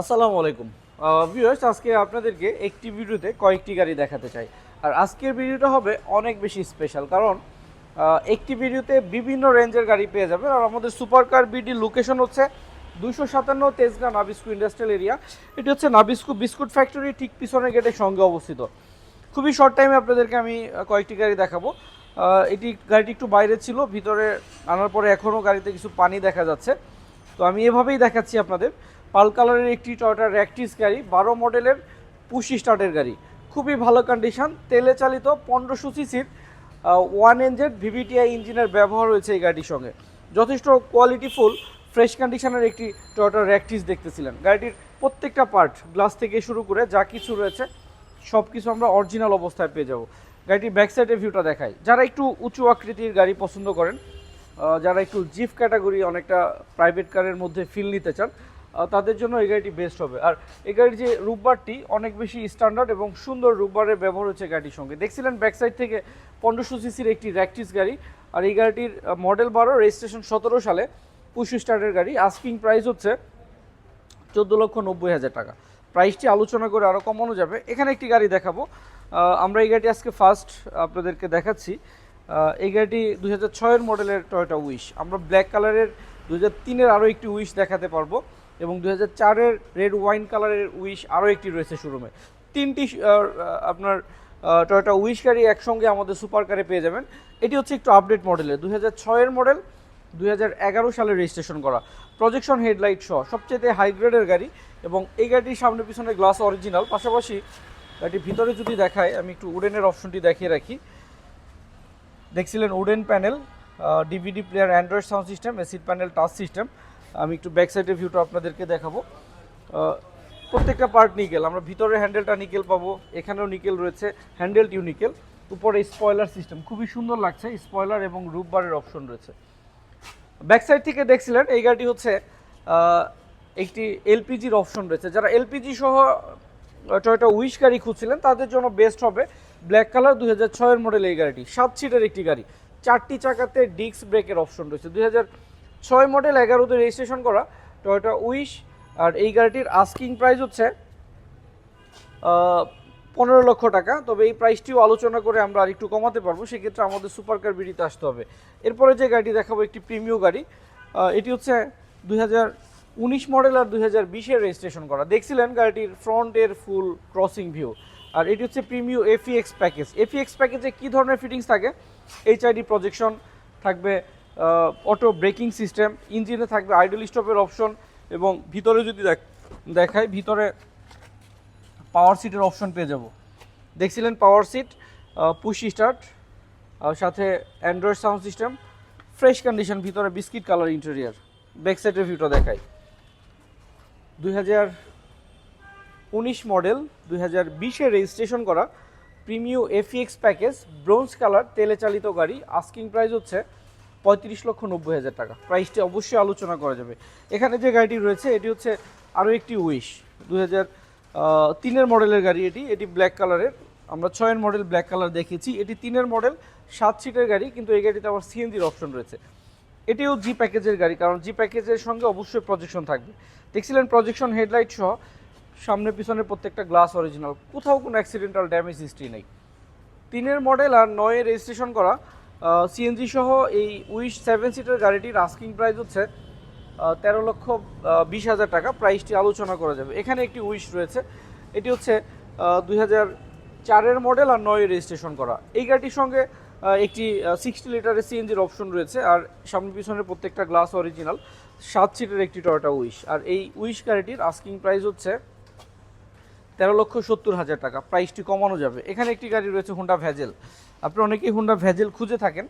আসসালামু আলাইকুম। ভিউয়ার্স আজকে আপনাদেরকে একটি ভিডিওতে কয়েকটি গাড়ি দেখাতে চাই। আর আজকের ভিডিওটা হবে অনেক বেশি স্পেশাল কারণ একটি ভিডিওতে বিভিন্ন রেঞ্জের গাড়ি পেয়ে যাবেন। আর আমাদের সুপার কার বিডি লোকেশন হচ্ছে দুশো সাতান্ন তেজগাঁ নাবিস্কু ইন্ডাস্ট্রিয়াল এরিয়া এটি হচ্ছে নাবিস্কু বিস্কুট ফ্যাক্টরি ঠিক পিছনের গেটের সঙ্গে অবস্থিত। খুবই শর্ট টাইমে আপনাদেরকে আমি কয়েকটি গাড়ি দেখাবো। এটি গাড়িটি একটু বাইরে ছিল, ভিতরে আনার পরে এখনও গাড়িতে কিছু পানি দেখা যাচ্ছে। তো আমি এভাবেই দেখাচ্ছি আপনাদের। পাল কালারের একটি টয়টা র্যাকটিস গাড়ি, বারো মডেলের পুশি স্টার্টের গাড়ি। খুবই ভালো কন্ডিশন তেলে চালিত, পনেরোশো সিসির ওয়ান এনজেড ভিভিটিআই ইঞ্জিনের ব্যবহার রয়েছে এই গাড়ির সঙ্গে। যথেষ্ট কোয়ালিটিফুল ফ্রেশ কন্ডিশনের একটি টয়টা র্যাকটিস দেখতেছিলেন গাড়িটির প্রত্যেকটা পার্ট গ্লাস থেকে শুরু করে যা কিছু রয়েছে সব কিছু আমরা অরিজিনাল অবস্থায় পেয়ে যাব। গাড়িটির ব্যাক সাইডের ভিউটা দেখাই। যারা একটু উঁচু আকৃতির গাড়ি পছন্দ করেন যারা একটু জিপ ক্যাটাগরি অনেকটা প্রাইভেট কারের মধ্যে ফিল নিতে চান তাদের জন্য এই গাড়িটি বেস্ট হবে। আর এই গাড়ির যে রূপবারটি অনেক বেশি স্ট্যান্ডার্ড এবং সুন্দর রূপবারের ব্যবহার হচ্ছে গাড়ির সঙ্গে। দেখছিলেন ব্যাক সাইড থেকে পনেরোশো সিসির একটি র্যাকটিস গাড়ি, আর এই গাড়িটির মডেল বারো রেজিস্ট্রেশন সতেরো সালে পুশু স্টার্টের গাড়ি। আস্কিং প্রাইস হচ্ছে চোদ্দ লক্ষ নব্বই হাজার টাকা। প্রাইসটি আলোচনা করে আরও কমানো যাবে। এখানে একটি গাড়ি দেখাবো। আমরা এই গাড়িটি আজকে ফার্স্ট আপনাদেরকে দেখাচ্ছি। এই গাড়িটি দুই হাজার ছয়ের মডেলের টয়োটা উইশ আমরা ব্ল্যাক কালারের দু হাজার তিনের আরও একটি উইশ দেখাতে পারব এবং দু হাজার চারের রেড ওয়াইন কালারের উইশ আরও একটি রয়েছে শোরুমে তিনটি আপনার টয়োটা উইশ গাড়ি একসঙ্গে আমাদের সুপার কারে পেয়ে যাবেন। এটি হচ্ছে একটু আপডেট মডেলের দু হাজার ছয়ের মডেল দুই হাজার এগারো সালে রেজিস্ট্রেশন করা। প্রজেকশন হেডলাইট সহ সবচেয়ে হাই গ্রেডের গাড়ি এবং এই গাড়িটির সামনে পিছনে গ্লাস অরিজিনাল পাশাপাশি গাড়িটির ভিতরে যদি দেখায়, আমি একটু উডেনের অপশনটি দেখিয়ে রাখি। দেখছিলেন wooden panel DVD player android sound system acid panel touch system আমি একটু ব্যাক সাইডের ভিউটা আপনাদেরকে দেখাবো। প্রত্যেকটা পার্ট নিকেল আমরা ভিতরে হ্যান্ডেলটা নিকেল পাবো, এখানেও নিকেল রয়েছে হ্যান্ডেলটিও নিকেল উপরে স্পয়লার সিস্টেম খুবই সুন্দর লাগছে স্পয়লার এবং রুফ বারের অপশন রয়েছে। ব্যাক সাইড থেকে দেখছিলেন, এই গাড়িটি হচ্ছে একটি এলপিজির অপশন রয়েছে। যারা এলপিজি সহ টয়টা উইশ গাড়ি খুঁজছিলেন, তাদের জন্য বেস্ট হবে। ব্ল্যাক কালার দুই হাজার ছয়ের মডেল এই গাড়িটি। সাত সিটের একটি গাড়ি। চারটি চাকাতে ডিস্ক ব্রেকের অপশন রয়েছে। দুই হাজার ছয় মডেল এগারোতে রেজিস্ট্রেশন করা টয়োটা উইশ আর এই গাড়িটির আস্কিং প্রাইস হচ্ছে পনেরো লক্ষ টাকা। তবে এই প্রাইসটিও আলোচনা করে আমরা আর একটু কমাতে পারব। সেক্ষেত্রে আমাদের সুপার কার বিডিতে আসতে হবে। এরপরে যে গাড়িটি দেখাবো একটি প্রিমিয় গাড়ি এটি হচ্ছে দুই উনিশ মডেল আর দুই হাজার বিশের রেজিস্ট্রেশন করা। দেখছিলেন গাড়িটির ফ্রন্টের ফুল ক্রসিং ভিউ আর এটি হচ্ছে প্রিমিয় এফিএক্স প্যাকেজ। এফিএক্স প্যাকেজে কী ধরনের ফিটিংস থাকে? এইচআইডি প্রজেকশন থাকবে অটো ব্রেকিং সিস্টেম ইঞ্জিনে থাকবে আইডল স্টপের অপশন এবং ভিতরে যদি দেখ- দেখায় ভিতরে পাওয়ার সিটের অপশন পেয়ে যাব। দেখছিলেন পাওয়ার সিট পুশ স্টার্ট সাথে android sound system fresh condition ভিতরে বিস্কিট কালার ইন্টেরিয়ার ব্যাক সাইডের ভিউটা দেখাই। দুই হাজার উনিশ মডেল দুই হাজার বিশে রেজিস্ট্রেশন করা Premio F EX package, bronze colour, তেলে চালিত গাড়ি। আস্কিং প্রাইস হচ্ছে পঁয়ত্রিশ লক্ষ নব্বই হাজার টাকা। প্রাইসটি অবশ্যই আলোচনা করা যাবে। এখানে যে গাড়িটি রয়েছে, এটি হচ্ছে আরও একটি উইশ দুই হাজার তিনের মডেলের গাড়ি এটি। এটি ব্ল্যাক কালারের আমরা ছয়ের মডেল ব্ল্যাক কালার দেখেছি এটি তিনের মডেল, সাত সিটের গাড়ি, কিন্তু এই গাড়িতে আবার সিএনজির অপশন রয়েছে। এটিও জি প্যাকেজের গাড়ি, কারণ জি প্যাকেজের সঙ্গে অবশ্যই প্রজেকশন থাকবে। দেখছিলেন প্রজেকশন হেডলাইট সহ সামনে পিছনে প্রত্যেকটা গ্লাস অরিজিনাল কোথাও কোনো অ্যাক্সিডেন্টাল ড্যামেজ হিস্ট্রি নেই। তিনের মডেল আর নয়ে রেজিস্ট্রেশন করা সিএনজি সহ এই উইশ সেভেন সিটার গাড়িটির আস্কিং প্রাইস হচ্ছে তেরো লক্ষ বিশ হাজার টাকা। প্রাইসটি আলোচনা করা যাবে। এখানে একটি উইশ রয়েছে। এটি হচ্ছে দুই হাজার চারের মডেল আর নয় রেজিস্ট্রেশন করা। এই গাড়িটির সঙ্গে একটি সিক্সটি লিটারের সিএনজির অপশন রয়েছে। আর সামনে পিছনের প্রত্যেকটা গ্লাস অরিজিনাল সাত সিটের একটি টয়োটা উইশ। আর এই উইশ গাড়িটির আস্কিং প্রাইস হচ্ছে তেরো লক্ষ সত্তর হাজার টাকা। প্রাইসটি কমানো যাবে। এখানে একটি গাড়ি রয়েছে হুন্ডা ভ্যাজেল আপনি অনেকেই হুন্ডা ভ্যাজেল খুঁজে থাকেন।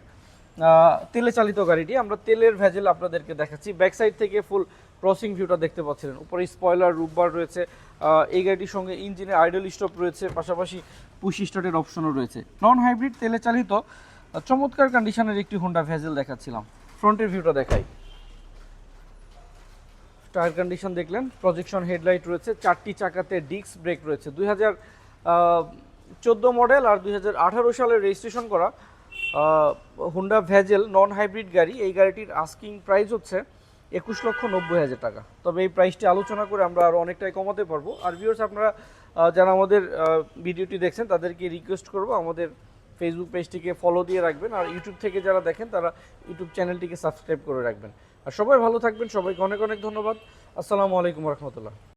তেলে চালিত গাড়িটি। আমরা তেলের ভ্যাজেল আপনাদেরকে দেখাচ্ছি। ব্যাক সাইড থেকে ফুল ক্রসিং ভিউটা দেখতে পাচ্ছিলেন। উপরে স্পয়লার রুববার রয়েছে। এই গাড়িটির সঙ্গে ইঞ্জিনে আইডল স্টপ রয়েছে। পাশাপাশি পুশ স্টার্টের অপশনও রয়েছে। নন হাইব্রিড তেলে চালিত চমৎকার কন্ডিশনের একটি হুন্ডা ভ্যাজেল দেখাচ্ছিলাম। ফ্রন্টের ভিউটা দেখাই। টায়ার কন্ডিশন দেখলেন প্রজেকশন হেডলাইট রয়েছে, চারটি চাকাতে ডিস্ক ব্রেক রয়েছে। দুই হাজার চোদ্দ মডেল আর দুই হাজার আঠারো সালে রেজিস্ট্রেশন করা হুন্ডা ভ্যাজেল নন হাইব্রিড গাড়ি। এই গাড়িটির আস্কিং প্রাইস হচ্ছে একুশ লক্ষ নব্বই হাজার টাকা। তবে এই প্রাইসটি আলোচনা করে আমরা আরও অনেকটাই কমাতে পারব। আর ভিউয়ার্স আপনারা যারা আমাদের ভিডিওটি দেখছেন, তাদেরকে রিকোয়েস্ট করব আমাদের ফেসবুক পেজটিকে ফলো দিয়ে রাখবেন। আর ইউটিউব থেকে যারা দেখেন, তারা ইউটিউব চ্যানেলটিকে সাবস্ক্রাইব করে রাখবেন। আর সবাই ভালো থাকবেন সবাইকে অনেক অনেক ধন্যবাদ। আসসালামু আলাইকুম রহমতুল্লাহ।